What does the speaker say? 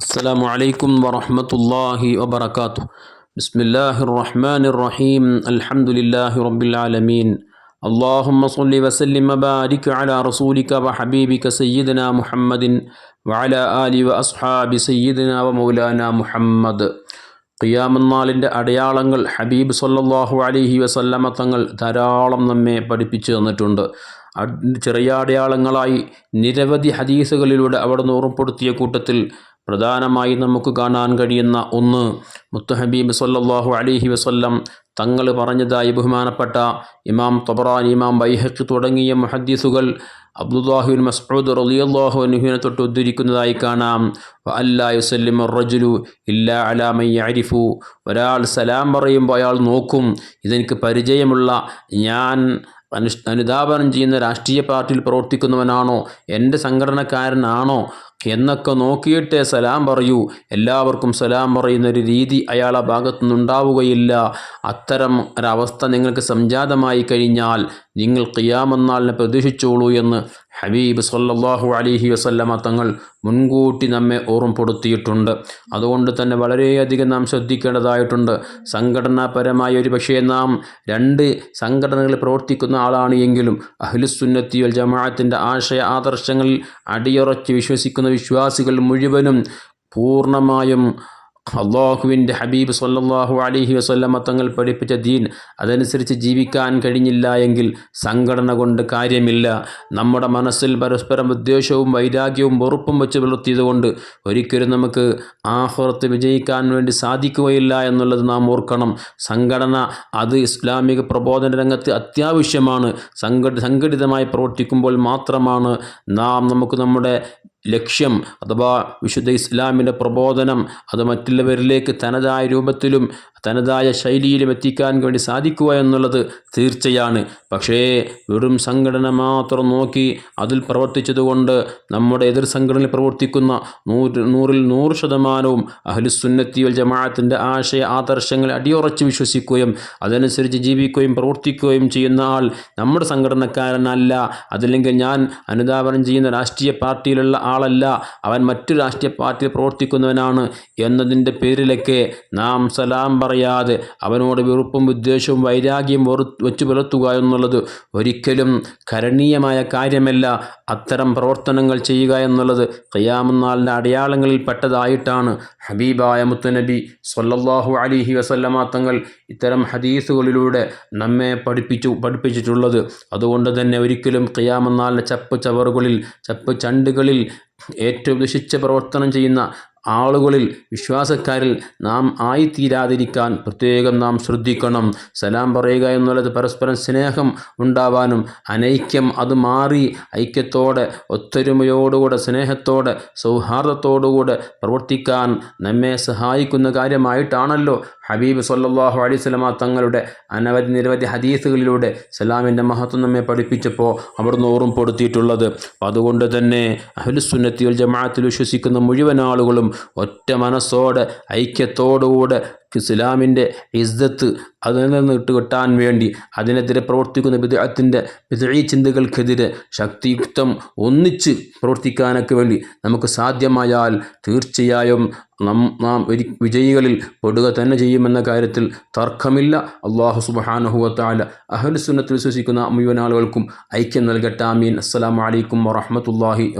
السلام عليكم ورحمة الله وبركاته بسم الله الرحمن الرحيم الحمد لله رب العالمين اللهم صل وسلم وبارك على رسولك وحبيبك سيدنا محمد وعلى آله وأصحاب سيدنا ومولانا محمد ഖിയാമന്നാളിൻ്റെ അടയാളങ്ങൾ ഹബീബ് സല്ലാഹു അലൈഹി വസല്ലമ തങ്ങൾ ധാരാളം നമ്മെ പഠിപ്പിച്ചു തന്നിട്ടുണ്ട് ചെറിയ അടയാളങ്ങളായി നിരവധി ഹദീസുകളിലൂടെ അവിടെ ഓർമ്മപ്പെടുത്തിയ കൂട്ടത്തിൽ പ്രധാനമായി നമുക്ക് കാണാൻ കഴിയുന്ന ഒന്ന്. മുത്തഹബീബ് സല്ലാഹു അലിഹി വസ്ല്ലം തങ്ങൾ പറഞ്ഞതായി ബഹുമാനപ്പെട്ട ഇമാം തൊബറാൻ ഇമാം ബൈഹക്ക് തുടങ്ങിയ മുഹദ്ദീസുകൾ അബ്ദുല്ലാഹുൻ മസ്ഊദ് റലിയല്ലാഹു അനുഹിനെ തൊട്ട് ഉദ്ധരിക്കുന്നതായി കാണാം. അല്ലാ യുസല്ലിം റജുലു ഇല്ലാ അലാമൈ അരിഫു ഒരാൾ സലാം പറയുമ്പോൾ അയാൾ നോക്കും ഇതെനിക്ക് പരിചയമുള്ള ഞാൻ അനു അനുധാപനം ചെയ്യുന്ന രാഷ്ട്രീയ പാർട്ടിയിൽ പ്രവർത്തിക്കുന്നവനാണോ? എന്റെ സംഘടനക്കാരനാണോ? എന്നൊക്കെ നോക്കിയിട്ടേ സലാം പറയൂ. എല്ലാവർക്കും സലാം പറയുന്ന ഒരു രീതി അയാളെ ഭാഗത്തു നിന്നുണ്ടാവുകയില്ല അത്തരം ഒരവസ്ഥ നിങ്ങൾക്ക് സംജാതമായി കഴിഞ്ഞാൽ നിങ്ങൾ ഖിയാമെന്നാളിനെ പ്രതീക്ഷിച്ചോളൂ എന്ന് ഹബീബ് സല്ലാഹു അലിഹി വസല്ലമ തങ്ങൾ മുൻകൂട്ടി നമ്മെ ഓർമ്മപ്പെടുത്തിയിട്ടുണ്ട്. അതുകൊണ്ട് തന്നെ വളരെയധികം നാം ശ്രദ്ധിക്കേണ്ടതായിട്ടുണ്ട്. സംഘടനാപരമായ ഒരു പക്ഷേ നാം രണ്ട് സംഘടനകളിൽ പ്രവർത്തിക്കുന്ന ആളാണ് എങ്കിലും അഹ്ലുസുന്നത്തി വൽ ജമാഅത്തിന്റെ ആശയ ആദർശങ്ങളിൽ അടിയുറച്ച് വിശ്വസിക്കുന്ന വിശ്വാസികൾ മുഴുവനും പൂർണമായും അള്ളാഹുവിന്റെ ഹബീബ് സല്ലാഹു അലിഹി വസ്ല്ലമ തങ്ങൾ പഠിപ്പിച്ച ദീൻ അതനുസരിച്ച് ജീവിക്കാൻ കഴിഞ്ഞില്ല എങ്കിൽ സംഘടന കൊണ്ട് കാര്യമില്ല. നമ്മുടെ മനസ്സിൽ പരസ്പരം ഉദ്ദേശവും വൈരാഗ്യവും വെറുപ്പും വെച്ച് പുലർത്തിയതുകൊണ്ട് ഒരിക്കലും നമുക്ക് ആഹുറത്ത് വിജയിക്കാൻ വേണ്ടി സാധിക്കുകയില്ല എന്നുള്ളത് നാം ഓർക്കണം. സംഘടന അത് ഇസ്ലാമിക പ്രബോധന രംഗത്ത് അത്യാവശ്യമാണ്. സംഘ സംഘടിതമായി പ്രവർത്തിക്കുമ്പോൾ മാത്രമാണ് നാം നമുക്ക് നമ്മുടെ ലക്ഷ്യം അഥവാ വിശുദ്ധ ഇസ്ലാമിന്റെ പ്രബോധനം അത് മറ്റുള്ളവരിലേക്ക് തനതായ രൂപത്തിലും തനതായ ശൈലിയിലും എത്തിക്കാൻ വേണ്ടി സാധിക്കുക എന്നുള്ളത് തീർച്ചയാണ്. പക്ഷേ വെറും സംഘടന മാത്രം നോക്കി അതിൽ പ്രവർത്തിച്ചതുകൊണ്ട് നമ്മുടെ എതിർ സംഘടനയിൽ പ്രവർത്തിക്കുന്ന നൂറ് നൂറിൽ നൂറ് ശതമാനവും അഹ്ലുസുന്നത്തിയൽ ജമാഅത്തിന്റെ ആശയ ആദർശങ്ങളെ അടിയുറച്ച് വിശ്വസിക്കുകയും അതനുസരിച്ച് ജീവിക്കുകയും പ്രവർത്തിക്കുകയും ചെയ്യുന്ന ആൾ നമ്മുടെ സംഘടനക്കാരനല്ല. അതല്ലെങ്കിൽ ഞാൻ അനുദാപനം ചെയ്യുന്ന രാഷ്ട്രീയ പാർട്ടിയിലുള്ള ആളല്ല. അവൻ മറ്റു രാഷ്ട്രീയ പാർട്ടിയിൽ പ്രവർത്തിക്കുന്നവനാണ്. എന്നതിന്റെ പേരിലൊക്കെ നാം സലാം പറയാതെ അവനോട് വെറുപ്പും വിദ്വേഷവും വൈരാഗ്യം വെറു വെച്ചു പുലർത്തുക എന്നുള്ളത് ഒരിക്കലും കരണീയമായ കാര്യമല്ല. അത്തരം പ്രവർത്തനങ്ങൾ ചെയ്യുക എന്നുള്ളത് ഖിയാമനാളിന്റെ അടയാളങ്ങളിൽ പെട്ടതായിട്ടാണ്. ഹബീബായ മുത്തുനബി സൊല്ലാഹു അലിഹി വസല്ലമ തങ്ങൾ ഇത്തരം ഹദീസുകളിലൂടെ നമ്മെ പഠിപ്പിച്ചു പഠിപ്പിച്ചിട്ടുള്ളത്. അതുകൊണ്ട് തന്നെ ഒരിക്കലും ഖിയാമനാളിന്റെ ചപ്പ് ചവറുകളിൽ ചപ്പ് ചണ്ടുകളിൽ ഏറ്റവും ദുഷിച്ച പ്രവർത്തനം ചെയ്യുന്ന ആളുകളിൽ വിശ്വാസക്കാരിൽ നാം ആയിത്തീരാതിരിക്കാൻ പ്രത്യേകം നാം ശ്രദ്ധിക്കണം. സലാം പറയുക എന്നുള്ളത് പരസ്പരം സ്നേഹം ഉണ്ടാവാനും അനൈക്യം അത് മാറി ഐക്യത്തോടെ ഒത്തൊരുമയോടുകൂടെ സ്നേഹത്തോടെ സൗഹാർദ്ദത്തോടുകൂടെ പ്രവർത്തിക്കാൻ നമ്മെ സഹായിക്കുന്ന കാര്യമായിട്ടാണല്ലോ ഹബീബ് സല്ലാഹു അലൈസ്ലമ തങ്ങളുടെ അനവധി നിരവധി ഹദീസുകളിലൂടെ സലാമിന്റെ മഹത്വം നമ്മെ പഠിപ്പിച്ചപ്പോൾ അവിടുന്ന് ഓർമ്മപ്പെടുത്തിയിട്ടുള്ളത്. അതുകൊണ്ട് തന്നെ അഹ്ലുസുന്നത്തി ജമാഅത്തിൽ വിശ്വസിക്കുന്ന മുഴുവൻ ആളുകളും ഒറ്റ മനസ്സോടെ ഐക്യത്തോടുകൂടെ ഇസ്ലാമിന്റെ ഇസ്സത്ത് അതിൽ നിന്ന് കിട്ടാൻ വേണ്ടി അതിനെതിരെ പ്രവർത്തിക്കുന്ന വിദഗ്ധത്തിന്റെ വിദഴി ചിന്തകൾക്കെതിരെ ശക്തിയുക്തം ഒന്നിച്ച് പ്രവർത്തിക്കാനൊക്കെ വേണ്ടി നമുക്ക് സാധ്യമായാൽ തീർച്ചയായും നം നാം വിജയികളിൽ പെടുക തന്നെ ചെയ്യുമെന്ന കാര്യത്തിൽ തർക്കമില്ല. അള്ളാഹു സുബാനഹുവത്താല അഹലുസുന്നത്തിൽ വിശ്വസിക്കുന്ന മുഴുവൻ ആളുകൾക്കും ഐക്യം നൽകട്ടെ. ആമീൻ. അസ്സലാമലൈക്കും വറഹമത്തല്ലാഹി